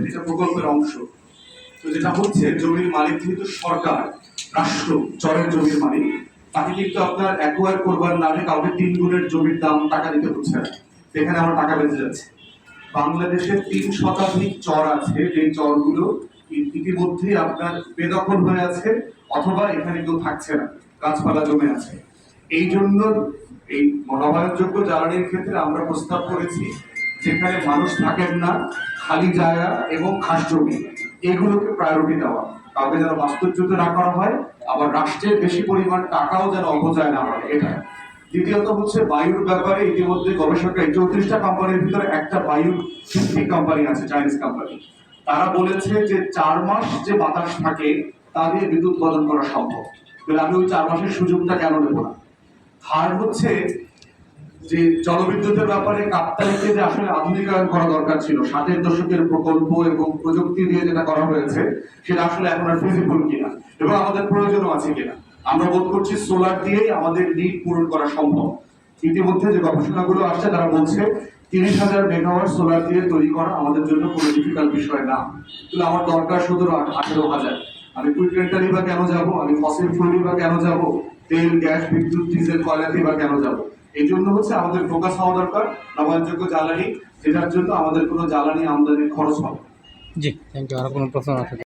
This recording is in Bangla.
এটা প্রকল্পের অংশ। তো যেটা হচ্ছে, জমির মালিক যেহেতু সরকার, রাষ্ট্র, চরের জমির মালিক, তাকে কিন্তু আপনার অ্যাকোয়ার করবার নামে কাউকে তিন গুণের জমির দাম টাকা দিতে হচ্ছে না। এখানে আমার টাকা বেঁচে যাচ্ছে। বাংলাদেশের তিন শতাধিক চর আছে। যে চরগুলো ই- ইতিমধ্যেই আপনার বেদখল হয়ে আছে, অথবা এখানে কেউ থাকছে না। গাছপালা জমে আছে। এই জন্য এই নবায়নযোগ্য জ্বালানির ক্ষেত্রে আমরা প্রস্তাব করেছি যেখানে মানুষ থাকেন না, খালি জায়গা এবং খাস জমি, এগুলোকে প্রায়োরিটি দেওয়া। কাউকে যেন বাস্তুচ্যুত না করা হয়, আবার রাষ্ট্রের বেশি পরিমাণ টাকাও যেন অপচয় না হয় এটা দ্বিতীয়ত হচ্ছে বায়ুর ব্যাপারে ইতিমধ্যে গবেষকরা চৌত্রিশটা কোম্পানির ভিতরে একটা বায়ু কোম্পানি আছে চাইনিজ কোম্পানি তারা বলেছে যে চার মাস যে বাতাস থাকে, তা দিয়ে বিদ্যুৎ উৎপাদন করা সম্ভব। তাহলে আমি ওই চার মাসের সুযোগটা কেন নেব না? আর হচ্ছে যে জলবিদ্যুতের ব্যাপারে কাপ্তাইকে যে আসলে আধুনিকায়ন করা দরকার ছিল, ষাটের দশকের প্রকল্প এবং প্রযুক্তি দিয়ে যেটা করা হয়েছে, সেটা আসলে এখন আর ফিজিবল কিনা এবং আমাদের প্রয়োজনও আছে কিনা। আমরা বোধ করছি সোলার দিয়েই আমাদের নিড পূরণ করা সম্ভব। ইতিমধ্যে যে গবেষণাগুলো আসছে, তারা বলছে তিরিশ হাজার মেগাওয়াট সোলার দিয়ে তৈরি করা আমাদের জন্য কোনো ডিফিকাল্ট বিষয় না। কিন্তু আমার দরকার শুধু আঠেরো হাজার। আমি কুইক রেন্টালি বা কেন যাব? আমি ফসিল ফুয়েলি বা কেন যাব? তেল, গ্যাস, বিদ্যুৎ, ডিজেল কয়লাতে বা কেন যাব? এই জন্য হচ্ছে আমাদের ফোকাস হওয়া দরকার নবায়নযোগ্য জ্বালানি যেটার জন্য আমাদের কোনো জ্বালানি আমদানির খরচ হবে জি থ্যাংক ইউ আর কোনো প্রশ্ন আছে